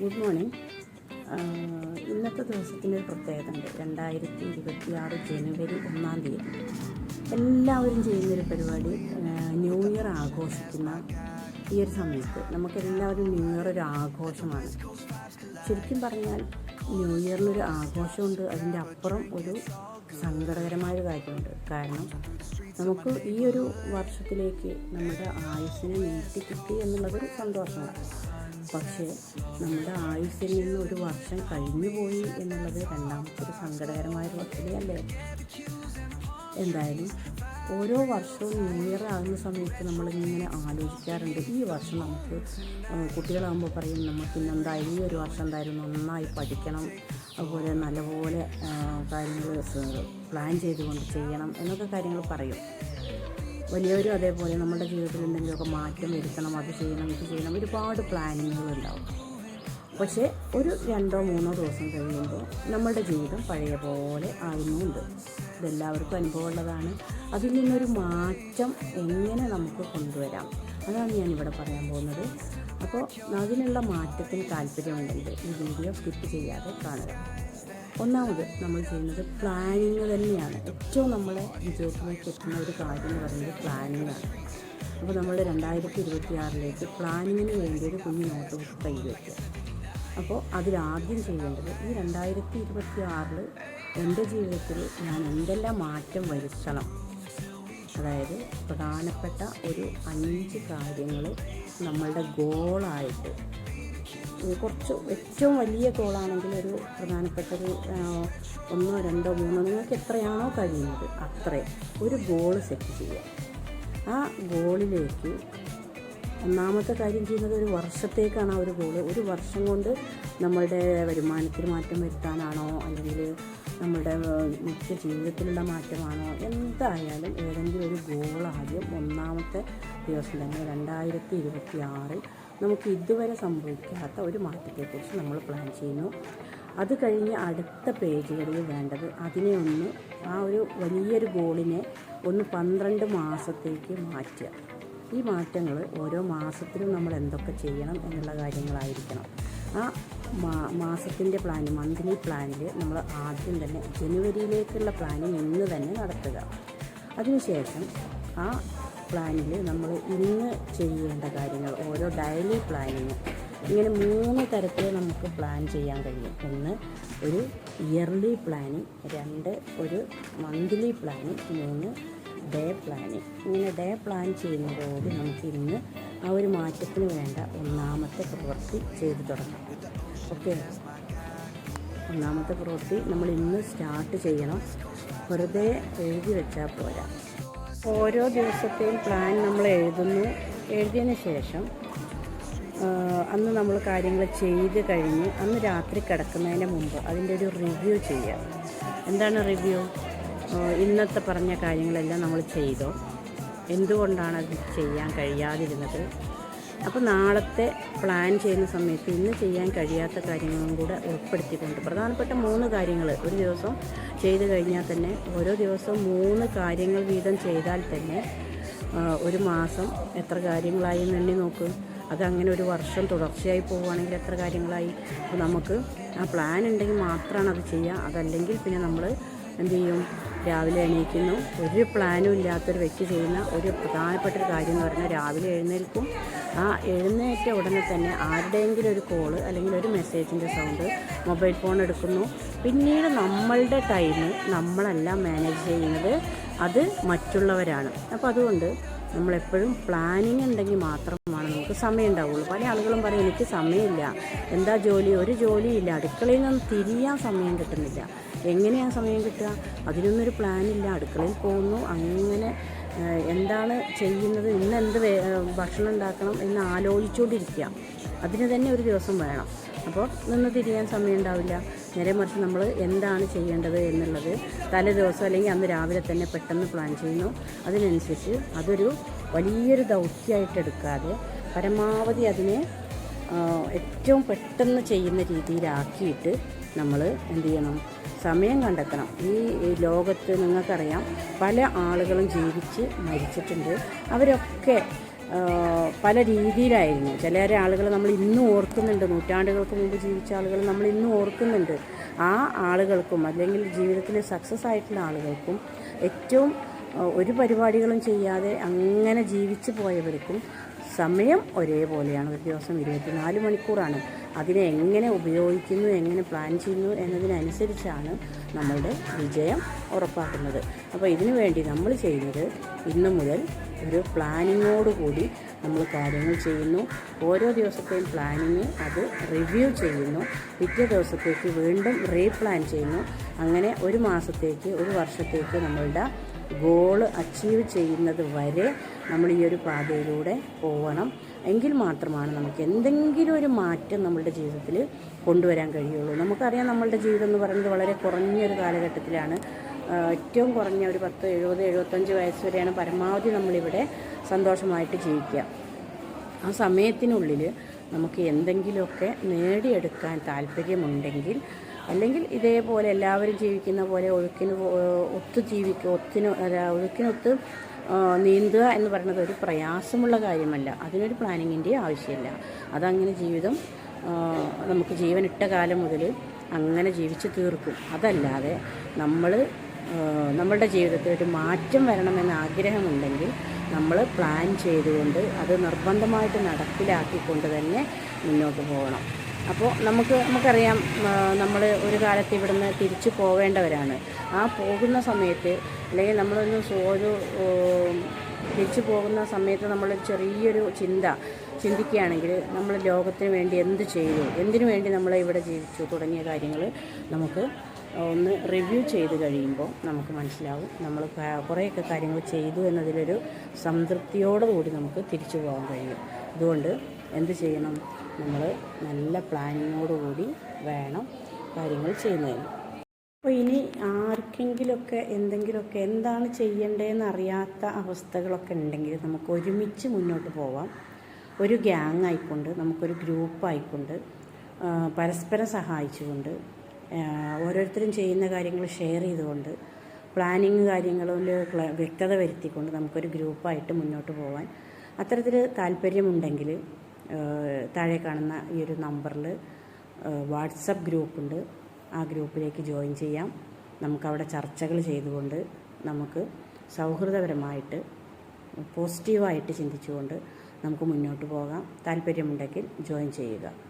Good morning ഇന്നത്തെ ദിവസത്തിന്റെ ഒരു പ്രത്യേകത ഉണ്ട് രണ്ടായിരത്തി ഇരുപത്തി ആറ് ജനുവരി ഒന്നാം തീയതി. എല്ലാവരും ചെയ്യുന്നൊരു പരിപാടി ന്യൂ ഇയർ ആഘോഷിക്കുന്ന ഈ ഒരു സമയത്ത് നമുക്കെല്ലാവരും ന്യൂ ഇയർ ഒരു ആഘോഷമാണ്. ശരിക്കും പറഞ്ഞാൽ ന്യൂ ഇയറിനൊരു ആഘോഷമുണ്ട്. അതിന്റെ അപ്പുറം ഒരു സങ്കടകരമായൊരു കാര്യമുണ്ട്. കാരണം നമുക്ക് ഈ ഒരു വർഷത്തിലേക്ക് നമ്മുടെ ആയുസ്സിനെ നീട്ടി കിട്ടി എന്നുള്ളതൊരു സന്തോഷമാണ്. പക്ഷേ നമ്മുടെ ആയുസ്സിൽ നിന്ന് ഒരു വർഷം കഴിഞ്ഞു പോയി എന്നുള്ളത് രണ്ടാമത്തെ ഒരു സങ്കടകരമായ ഒരു വസ്തുതയല്ലേ? എന്തായാലും ഓരോ വർഷവും ന്യൂ ഇയർ ആകുന്ന സമയത്ത് നമ്മളിങ്ങനെ ആലോചിക്കാറുണ്ട്. ഈ വർഷം നമുക്ക് കുട്ടികളാകുമ്പോൾ പറയും നമുക്ക് ഇന്ന് എന്തായാലും ഈ ഒരു വർഷം എന്തായാലും നന്നായി പഠിക്കണം. അതുപോലെ നല്ലപോലെ കാര്യങ്ങൾ പ്ലാൻ ചെയ്തുകൊണ്ട് ചെയ്യണം എന്നൊക്കെ കാര്യങ്ങൾ പറയും. വലിയവരും അതേപോലെ നമ്മുടെ ജീവിതത്തിൽ എന്തെങ്കിലുമൊക്കെ മാറ്റം വരുത്തണം അത് ചെയ്യണം ഇത് ചെയ്യണം ഒരുപാട് പ്ലാനിങ്ങുകളുണ്ടാവും പക്ഷേ ഒരു രണ്ടോ മൂന്നോ ദിവസം കഴിയുമ്പോൾ നമ്മളുടെ ജീവിതം പഴയ പോലെ ആകുന്നുമുണ്ട് ഇതെല്ലാവർക്കും അനുഭവമുള്ളതാണ്. അതിൽ നിന്നൊരു മാറ്റം എങ്ങനെ നമുക്ക് കൊണ്ടുവരാം? അതാണ് ഞാനിവിടെ പറയാൻ പോകുന്നത്. അപ്പോൾ അതിനുള്ള മാറ്റത്തിന് താല്പര്യമുണ്ടെങ്കിൽ ഈ വീഡിയോ സ്കിപ്പ് ചെയ്യാതെ കാണുക. ഒന്നാമത് നമ്മൾ ചെയ്യുന്നത് പ്ലാനിങ് തന്നെയാണ്. ഏറ്റവും നമ്മളെ വിജയത്തിലേക്ക് എത്തുന്ന ഒരു കാര്യം എന്ന് പറയുന്നത് പ്ലാനിങ് ആണ്. അപ്പോൾ നമ്മൾ രണ്ടായിരത്തി ഇരുപത്തി ആറിലേക്ക് പ്ലാനിങ്ങിന് വേണ്ടി ഒരു കുഞ്ഞു നോട്ട് ബുക്ക് കയ്യിൽ വയ്ക്കുക അപ്പോൾ അതിലാദ്യം ചെയ്യേണ്ടത് ഈ രണ്ടായിരത്തി ഇരുപത്തി ആറിൽ എന്റെ ജീവിതത്തിൽ ഞാൻ എന്തെല്ലാം മാറ്റം വരുത്തണം? അതായത് പ്രധാനപ്പെട്ട ഒരു അഞ്ച് കാര്യങ്ങൾ നമ്മളുടെ ഗോളായിട്ട് കുറച്ച് ഏറ്റവും വലിയ കോളാണെങ്കിൽ ഒരു പ്രധാനപ്പെട്ട ഒരു ഒന്നോ രണ്ടോ മൂന്നോ നിങ്ങൾക്ക് എത്രയാണോ കഴിയുന്നത് അത്രയും ഒരു ഗോൾ സെറ്റ് ചെയ്യുക. ആ ഗോളിലേക്ക് ഒന്നാമത്തെ കാര്യം ചെയ്യുന്നത് ഒരു വർഷത്തേക്കാണ് ആ ഒരു ഗോൾ ഒരു വർഷം കൊണ്ട് നമ്മളുടെ വരുമാനത്തിൽ മാറ്റം വരുത്താനാണോ അല്ലെങ്കിൽ നമ്മുടെ നിത്യ ജീവിതത്തിലുള്ള മാറ്റമാണോ എന്തായാലും ഏതെങ്കിലും ഒരു ഗോൾ ആദ്യം ഒന്നാമത്തെ ദിവസം തന്നെ രണ്ടായിരത്തി ഇരുപത്തി ആറിൽ നമുക്ക് ഇതുവരെ സംഭവിക്കാത്ത ഒരു മാറ്റത്തെക്കുറിച്ച് നമ്മൾ പ്ലാൻ ചെയ്യുന്നു. അത് കഴിഞ്ഞ് അടുത്ത പേജുകളിൽ വേണ്ടത് അതിനെ ഒന്ന് ആ ഒരു വലിയൊരു ഗോളിനെ ഒന്ന് പന്ത്രണ്ട് മാസത്തേക്ക് മാറ്റുക. ഈ മാറ്റങ്ങൾ ഓരോ മാസത്തിലും നമ്മൾ എന്തൊക്കെ ചെയ്യണം എന്നുള്ള കാര്യങ്ങളായിരിക്കണം. ആ മാ മാസത്തിന്റെ പ്ലാൻ മന്ത്ലി പ്ലാനിൽ നമ്മൾ ആദ്യം തന്നെ ജനുവരിയിലേക്കുള്ള പ്ലാനിങ് ഇന്ന് തന്നെ നടത്തുക. അതിനുശേഷം ആ പ്ലാനിൽ നമ്മൾ ഇന്ന് ചെയ്യേണ്ട കാര്യങ്ങൾ ഓരോ ഡെയിലി പ്ലാനിങ്. ഇങ്ങനെ മൂന്ന് തരത്തിൽ നമുക്ക് പ്ലാൻ ചെയ്യാൻ കഴിയും. ഒന്ന് ഒരു ഇയർലി പ്ലാനിങ് രണ്ട് ഒരു മന്ത്ലി പ്ലാനിങ് മൂന്ന് ഡേ പ്ലാനിങ്. ഇങ്ങനെ ഡേ പ്ലാൻ ചെയ്യുന്നതോടെ നമുക്ക് ഇന്ന് ആ ഒരു മാറ്റത്തിന് വേണ്ട ഒന്നാമത്തെ പ്രവൃത്തി ചെയ്തു തുടങ്ങാം. ഓക്കെ? ഒന്നാമത്തെ പ്രവൃത്തി നമ്മൾ ഇന്ന് സ്റ്റാർട്ട് ചെയ്യണം. വെറുതെ എഴുതി വെച്ചാൽ പോരാ. ഓരോ ദിവസത്തെയും പ്ലാൻ നമ്മൾ എഴുതുന്നു. എഴുതിയതിന് ശേഷം അന്ന് നമ്മൾ കാര്യങ്ങൾ ചെയ്ത് കഴിഞ്ഞ് അന്ന് രാത്രി കിടക്കുന്നതിന് മുമ്പ് അതിന്റെ ഒരു റിവ്യൂ ചെയ്യുക എന്താണ് റിവ്യൂ ഇന്നത്തെ പറഞ്ഞ കാര്യങ്ങളെല്ലാം നമ്മൾ ചെയ്തോ? എന്തുകൊണ്ടാണ് അത് ചെയ്യാൻ കഴിയാതിരുന്നത്? അപ്പോൾ നാളത്തെ പ്ലാൻ ചെയ്യുന്ന സമയത്ത് ഇന്ന് ചെയ്യാൻ കഴിയാത്ത കാര്യങ്ങളും കൂടെ ഉൾപ്പെടുത്തിക്കൊണ്ട് പ്രധാനപ്പെട്ട മൂന്ന് കാര്യങ്ങൾ ഒരു ദിവസം ചെയ്ത് കഴിഞ്ഞാൽ തന്നെ ഓരോ ദിവസവും മൂന്ന് കാര്യങ്ങൾ വീതം ചെയ്താൽ തന്നെ ഒരു മാസം എത്ര കാര്യങ്ങളായി എന്ന് എണ്ണി നോക്കും. അതങ്ങനെ ഒരു വർഷം തുടർച്ചയായി പോവുകയാണെങ്കിൽ എത്ര കാര്യങ്ങളായി? അപ്പോൾ നമുക്ക് ആ പ്ലാൻ ഉണ്ടെങ്കിൽ മാത്രമാണ് അത് ചെയ്യുക. അതല്ലെങ്കിൽ പിന്നെ നമ്മൾ എന്ത് ചെയ്യും? രാവിലെ എണീക്കുന്നു. ഒരു പ്ലാനും ഇല്ലാത്തൊരു വ്യക്തി ചെയ്യുന്ന ഒരു പ്രധാനപ്പെട്ട ഒരു കാര്യം എന്ന് പറഞ്ഞാൽ രാവിലെ എഴുന്നേൽക്കും. ആ എഴുന്നേറ്റ ഉടനെ തന്നെ ആരുടെയെങ്കിലും ഒരു കോൾ അല്ലെങ്കിൽ ഒരു മെസ്സേജിന്റെ സൗണ്ട് മൊബൈൽ ഫോൺ എടുക്കുന്നു. പിന്നീട് നമ്മളുടെ ടൈം നമ്മളല്ല മാനേജ് ചെയ്യുന്നത്. അത് മറ്റുള്ളവരാണ്. അപ്പോൾ അതുകൊണ്ട് നമ്മളെപ്പോഴും പ്ലാനിങ് ഉണ്ടെങ്കിൽ മാത്രമാണ് നമുക്ക് സമയം ഉണ്ടാവുള്ളൂ. പല ആളുകളും പറയും എനിക്ക് സമയമില്ല. എന്താ ജോലി? ഒരു ജോലിയില്ല. അടുക്കളയിൽ നിന്ന് തിരിയാൻ സമയം കിട്ടുന്നില്ല. എങ്ങനെയാണ് സമയം കിട്ടുക? അതിനൊന്നൊരു പ്ലാനില്ല. അടുക്കളയിൽ പോകുന്നു. അങ്ങനെ എന്താണ് ചെയ്യുന്നത്? ഇന്ന് എന്ത് ഭക്ഷണം ഉണ്ടാക്കണം എന്ന് ആലോചിച്ചുകൊണ്ടിരിക്കുക അതിന് തന്നെ ഒരു ദിവസം വേണം. അപ്പോൾ നിന്ന് തിരിയാൻ സമയം ഉണ്ടാവില്ല നേരെ മറിച്ച് നമ്മൾ എന്താണ് ചെയ്യേണ്ടത് എന്നുള്ളത് തലേ ദിവസം അല്ലെങ്കിൽ അന്ന് രാവിലെ തന്നെ പെട്ടെന്ന് പ്ലാൻ ചെയ്യുന്നു. അതിനനുസരിച്ച് അതൊരു വലിയൊരു ദൗത്യമായിട്ട് എടുക്കാതെ പരമാവധി അതിനെ ഏറ്റവും പെട്ടെന്ന് ചെയ്യുന്ന രീതിയിലാക്കിയിട്ട് നമ്മൾ എന്ത് ചെയ്യണം? സമയം കണ്ടെത്തണം. ഈ ലോകത്ത് നിങ്ങൾക്കറിയാം പല ആളുകളും ജീവിച്ച് മരിച്ചിട്ടുണ്ട്. അവരൊക്കെ പല രീതിയിലായിരുന്നു. ചില ആളുകൾ നമ്മൾ ഇന്നും ഓർക്കുന്നുണ്ട്. നൂറ്റാണ്ടുകൾക്ക് മുമ്പ് ജീവിച്ച ആളുകൾ നമ്മൾ ഇന്നും ഓർക്കുന്നുണ്ട്. ആ ആളുകൾക്കും അല്ലെങ്കിൽ ജീവിതത്തിൽ സക്സസ് ആയിട്ടുള്ള ആളുകൾക്കും ഏറ്റവും ഒരു പരിപാടികളും ചെയ്യാതെ അങ്ങനെ ജീവിച്ചു പോയവർക്കും സമയം ഒരേപോലെയാണ്. ഒരു ദിവസം ഇരുപത്തിനാല് മണിക്കൂറാണ്. അതിനെ എങ്ങനെ ഉപയോഗിക്കുന്നു എങ്ങനെ പ്ലാൻ ചെയ്യുന്നു എന്നതിനനുസരിച്ചാണ് നമ്മളുടെ വിജയം ഉറപ്പാക്കുന്നത്. അപ്പോൾ ഇതിനു വേണ്ടി നമ്മൾ ചെയ്യുന്നത് ഇന്നു മുതൽ ഒരു പ്ലാനിങ്ങോടുകൂടി നമ്മൾ കാര്യങ്ങൾ ചെയ്യുന്നു. ഓരോ ദിവസത്തെയും പ്ലാനിങ് അത് റിവ്യൂ ചെയ്യുന്നു. പിറ്റേ ദിവസത്തേക്ക് വീണ്ടും റീപ്ലാൻ ചെയ്യുന്നു. അങ്ങനെ ഒരു മാസത്തേക്ക് ഒരു വർഷത്തേക്ക് നമ്മളുടെ ഗോൾ അച്ചീവ് ചെയ്യുന്നത് വരെ നമ്മൾ ഈ ഒരു പാതയിലൂടെ പോകണം എങ്കിൽ മാത്രമാണ് നമുക്ക് എന്തെങ്കിലും ഒരു മാറ്റം നമ്മളുടെ ജീവിതത്തിൽ കൊണ്ടുവരാൻ കഴിയുള്ളൂ. നമുക്കറിയാം നമ്മളുടെ ജീവിതം എന്ന് പറയുന്നത് വളരെ കുറഞ്ഞൊരു കാലഘട്ടത്തിലാണ്. ഏറ്റവും കുറഞ്ഞ ഒരു പത്ത് എഴുപത് എഴുപത്തഞ്ച് വയസ്സ് വരെയാണ് പരമാവധി നമ്മളിവിടെ സന്തോഷമായിട്ട് ജീവിക്കുക. ആ സമയത്തിനുള്ളിൽ നമുക്ക് എന്തെങ്കിലുമൊക്കെ നേടിയെടുക്കാൻ താല്പര്യമുണ്ടെങ്കിൽ അല്ലെങ്കിൽ ഇതേപോലെ എല്ലാവരും ജീവിക്കുന്ന പോലെ ഒഴുക്കിന് ഒത്ത് ജീവിക്കുക ഒത്തിന് ഒഴുക്കിനൊത്ത് നീന്തുക എന്ന് പറയുന്നത് ഒരു പ്രയാസമുള്ള കാര്യമല്ല. അതിനൊരു പ്ലാനിങ്ങിന്റെ ആവശ്യമില്ല. അതങ്ങനെ ജീവിതം നമുക്ക് ജീവനിട്ട കാലം മുതൽ അങ്ങനെ ജീവിച്ച് തീർക്കും. അതല്ലാതെ നമ്മൾ നമ്മളുടെ ജീവിതത്തിൽ ഒരു മാറ്റം വരണമെന്ന് ആഗ്രഹമുണ്ടെങ്കിൽ നമ്മൾ പ്ലാൻ ചെയ്തുകൊണ്ട് അത് നിർബന്ധമായിട്ട് നടപ്പിലാക്കിക്കൊണ്ട് തന്നെ മുന്നോട്ട് പോകണം. അപ്പോൾ നമുക്ക് നമുക്കറിയാം നമ്മൾ ഒരു കാലത്ത് ഇവിടുന്ന് തിരിച്ചു പോവേണ്ടവരാണ്. ആ പോകുന്ന സമയത്ത് അല്ലെങ്കിൽ നമ്മളൊന്ന് ഒരു തിരിച്ചു പോകുന്ന സമയത്ത് നമ്മൾ ചെറിയൊരു ചിന്ത ചിന്തിക്കുകയാണെങ്കിൽ നമ്മൾ ലോകത്തിന് വേണ്ടി എന്ത് ചെയ്തു? എന്തിനു വേണ്ടി നമ്മൾ ഇവിടെ ജീവിച്ചു? തുടങ്ങിയ കാര്യങ്ങൾ നമുക്ക് ഒന്ന് റിവ്യൂ ചെയ്ത് കഴിയുമ്പോൾ നമുക്ക് മനസ്സിലാവും. നമ്മൾ കുറേയൊക്കെ കാര്യങ്ങൾ ചെയ്തു എന്നതിലൊരു സംതൃപ്തിയോടുകൂടി നമുക്ക് തിരിച്ചു പോകാൻ കഴിയും. അതുകൊണ്ട് എന്ത് ചെയ്യണം? നമ്മൾ നല്ല പ്ലാനിങ്ങോടുകൂടി വേണം കാര്യങ്ങൾ ചെയ്യുന്നതിന്. അപ്പോൾ ഇനി ആർക്കെങ്കിലുമൊക്കെ എന്തെങ്കിലുമൊക്കെ എന്താണ് ചെയ്യേണ്ടതെന്ന് അറിയാത്ത അവസ്ഥകളൊക്കെ ഉണ്ടെങ്കിൽ നമുക്ക് ഒരുമിച്ച് മുന്നോട്ട് പോവാം. ഒരു ഗ്യാങ് ആയിക്കൊണ്ട് നമുക്കൊരു ഗ്രൂപ്പ് ആയിക്കൊണ്ട് പരസ്പരം സഹായിച്ചുകൊണ്ട് ഓരോരുത്തരും ചെയ്യുന്ന കാര്യങ്ങൾ ഷെയർ ചെയ്തുകൊണ്ട് പ്ലാനിങ് കാര്യങ്ങളിൽ വ്യക്തത വരുത്തിക്കൊണ്ട് നമുക്കൊരു ഗ്രൂപ്പായിട്ട് മുന്നോട്ട് പോകാൻ അത്തരത്തിൽ താല്പര്യമുണ്ടെങ്കിൽ താഴെ കാണുന്ന ഈ ഒരു നമ്പറിൽ വാട്സപ്പ് ഗ്രൂപ്പുണ്ട്. ആ ഗ്രൂപ്പിലേക്ക് ജോയിൻ ചെയ്യാം. നമുക്കവിടെ ചർച്ചകൾ ചെയ്തുകൊണ്ട് നമുക്ക് സൗഹൃദപരമായിട്ട് പോസിറ്റീവായിട്ട് ചിന്തിച്ചുകൊണ്ട് നമുക്ക് മുന്നോട്ട് പോകാം. താല്പര്യമുണ്ടെങ്കിൽ ജോയിൻ ചെയ്യുക.